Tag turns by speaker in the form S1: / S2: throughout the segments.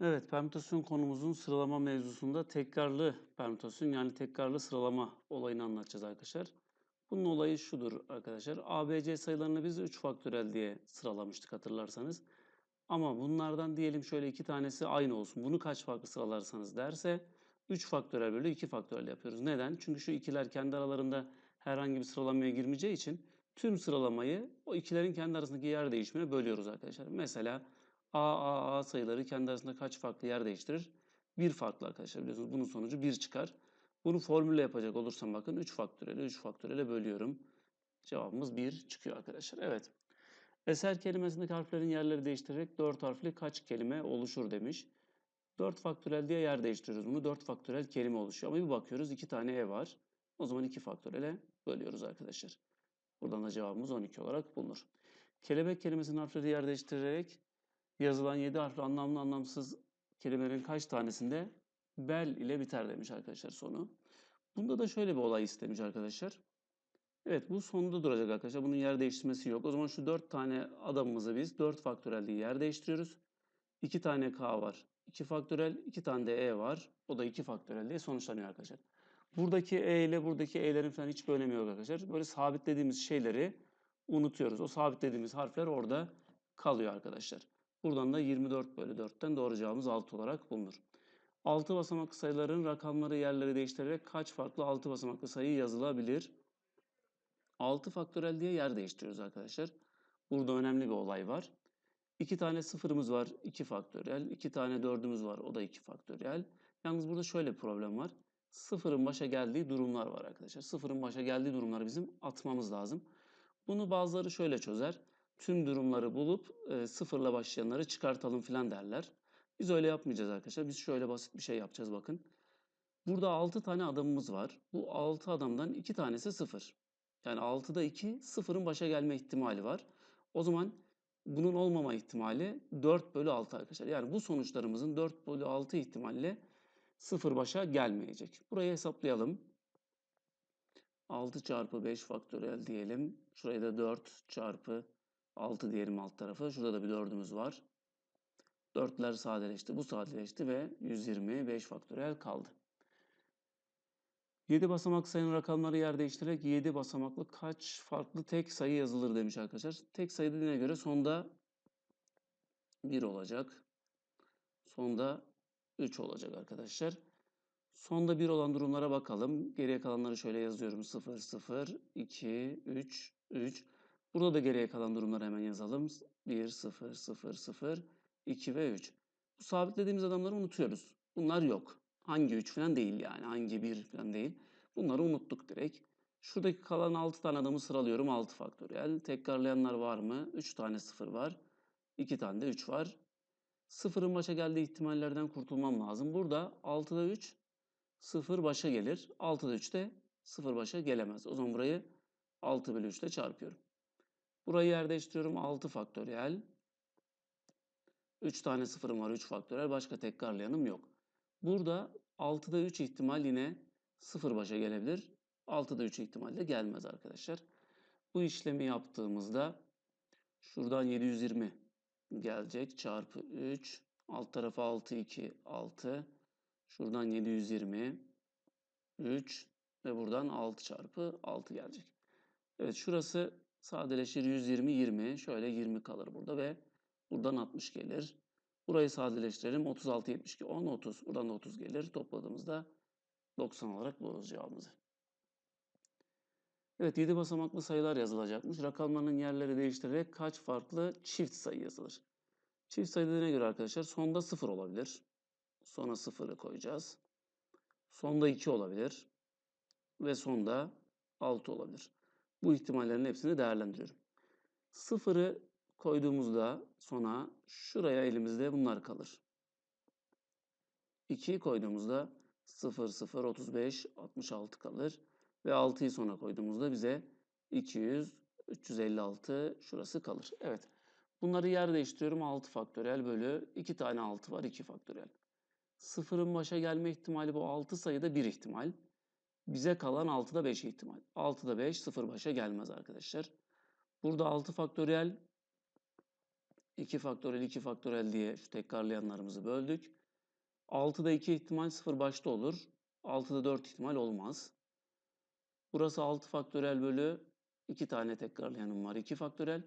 S1: Evet, permütasyon konumuzun sıralama mevzusunda tekrarlı permütasyon yani tekrarlı sıralama olayını anlatacağız arkadaşlar. Bunun olayı şudur arkadaşlar. ABC sayılarını biz 3 faktörel diye sıralamıştık hatırlarsanız. Ama bunlardan diyelim şöyle iki tanesi aynı olsun. Bunu kaç farklı sıralarsanız derse 3 faktörel bölü 2 faktörel yapıyoruz. Neden? Çünkü şu ikiler kendi aralarında herhangi bir sıralamaya girmeyeceği için tüm sıralamayı o ikilerin kendi arasındaki yer değişimine bölüyoruz arkadaşlar. Mesela A, A, A sayıları kendi arasında kaç farklı yer değiştirir? Bir farklı arkadaşlar biliyorsunuz. Bunun sonucu 1 çıkar. Bunu formülle yapacak olursam bakın 3 faktöreli 3 faktörele bölüyorum. Cevabımız 1 çıkıyor arkadaşlar. Evet. Eser kelimesindeki harflerin yerleri değiştirerek 4 harfli kaç kelime oluşur demiş. 4 faktörel diye yer değiştiriyoruz bunu. 4 faktörel kelime oluşuyor. Ama bir bakıyoruz 2 tane e var. O zaman 2 faktörele bölüyoruz arkadaşlar. Buradan da cevabımız 12 olarak bulunur. Kelebek kelimesinin harfleri yer değiştirerek yazılan 7 harfli anlamlı anlamsız kelimelerin kaç tanesinde bel ile biter demiş arkadaşlar sonu. Bunda da şöyle bir olay istemiş arkadaşlar. Evet bu sonunda duracak arkadaşlar. Bunun yer değiştirmesi yok. O zaman şu 4 tane adamımızı biz 4 faktörel diye yer değiştiriyoruz. 2 tane k var. 2 faktörel, 2 tane de e var. O da 2 faktörel diye sonuçlanıyor arkadaşlar. Buradaki e ile buradaki e'lerin falan hiçbir önemi yok arkadaşlar. Böyle sabitlediğimiz şeyleri unutuyoruz. O sabitlediğimiz harfler orada kalıyor arkadaşlar. Buradan da 24 bölü 4'ten doğru cevabımız 6 olarak bulunur. 6 basamaklı sayıların rakamları yerleri değiştirerek kaç farklı 6 basamaklı sayı yazılabilir? 6 faktörel diye yer değiştiriyoruz arkadaşlar. Burada önemli bir olay var. 2 tane sıfırımız var 2 faktörel. 2 tane dördümüz var o da 2 faktörel. Yalnız burada şöyle bir problem var. Sıfırın başa geldiği durumlar var arkadaşlar. Sıfırın başa geldiği durumları bizim atmamız lazım. Bunu bazıları şöyle çözer. Tüm durumları bulup e, sıfırla başlayanları çıkartalım filan derler. Biz öyle yapmayacağız arkadaşlar. Biz şöyle basit bir şey yapacağız bakın. Burada 6 tane adamımız var. Bu 6 adamdan 2 tanesi sıfır. Yani 6'da 2 sıfırın başa gelme ihtimali var. O zaman bunun olmama ihtimali 4 bölü 6 arkadaşlar. Yani bu sonuçlarımızın 4 bölü 6 ihtimalle sıfır başa gelmeyecek. Burayı hesaplayalım. 6 çarpı 5 faktöriyel diyelim. Şuraya da 4 çarpı 6 diyelim alt tarafı. Şurada da bir 4'ümüz var. 4'ler sadeleşti. Bu sadeleşti ve 125 faktöriyel kaldı. 7 basamak sayının rakamları yer değiştirerek 7 basamaklı kaç farklı tek sayı yazılır demiş arkadaşlar. Tek sayı dediğine göre sonda 1 olacak. Sonda 3 olacak arkadaşlar. Sonda 1 olan durumlara bakalım. Geriye kalanları şöyle yazıyorum. 0, 0, 2, 3, 3. Burada da geriye kalan durumları hemen yazalım. 1, 0, 0, 0, 2 ve 3. Bu sabitlediğimiz adamları unutuyoruz. Bunlar yok. Hangi 3 falan değil yani. Hangi 1 falan değil. Bunları unuttuk direkt. Şuradaki kalan 6 tane adamı sıralıyorum. 6 faktöriyel. Tekrarlayanlar var mı? 3 tane 0 var. 2 tane de 3 var. Sıfırın başa geldiği ihtimallerden kurtulmam lazım. Burada 6'da 3 0 başa gelir. 6'da 3 de 0 başa gelemez. O zaman burayı 6 bölü 3 ile çarpıyorum. Burayı yer değiştiriyorum. 6 faktöriyel. 3 tane sıfırım var. 3 faktöriyel. Başka tekrarlayanım yok. Burada 6'da 3 ihtimal yine 0 başa gelebilir. 6'da 3 ihtimalle gelmez arkadaşlar. Bu işlemi yaptığımızda şuradan 720 gelecek. Çarpı 3. Alt tarafa 6, 2, 6. Şuradan 720. 3. Ve buradan 6 çarpı 6 gelecek. Evet şurası sadeleşir 120, 20. Şöyle 20 kalır burada ve buradan 60 gelir. Burayı sadeleştirelim. 36, 72, 10, 30. Buradan da 30 gelir. Topladığımızda 90 olarak buluruz cevabımızı. Evet 7 basamaklı sayılar yazılacakmış. Rakamların yerleri değiştirerek kaç farklı çift sayı yazılır? Çift sayı dediğine göre arkadaşlar sonda 0 olabilir. Sonra 0'ı koyacağız. Sonda 2 olabilir. Ve sonda 6 olabilir. Bu ihtimallerin hepsini değerlendiriyorum. 0'ı koyduğumuzda sona şuraya elimizde bunlar kalır. 2'yi koyduğumuzda 0, 0, 35, 66 kalır. Ve 6'yı sona koyduğumuzda bize 200, 356 şurası kalır. Evet. Bunları yer değiştiriyorum. 6 faktöriyel bölü 2 tane 6 var 2 faktöriyel. Sıfırın başa gelme ihtimali bu 6 sayıda 1 ihtimal. Bize kalan 6'da 5 ihtimal. 6'da 5 sıfır başa gelmez arkadaşlar. Burada 6 faktöriyel 2 faktörel 2 faktörel diye şu tekrarlayanlarımızı böldük. 6'da 2 ihtimal 0 başta olur. 6'da 4 ihtimal olmaz. Burası 6 faktörel bölü 2 tane tekrarlayanım var. 2 faktörel.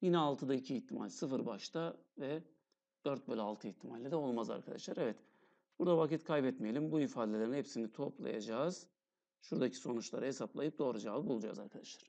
S1: Yine 6'da 2 ihtimal 0 başta ve 4 bölü 6 ihtimalle de olmaz arkadaşlar. Evet. Burada vakit kaybetmeyelim. Bu ifadelerin hepsini toplayacağız. Şuradaki sonuçları hesaplayıp doğru cevabı bulacağız arkadaşlar.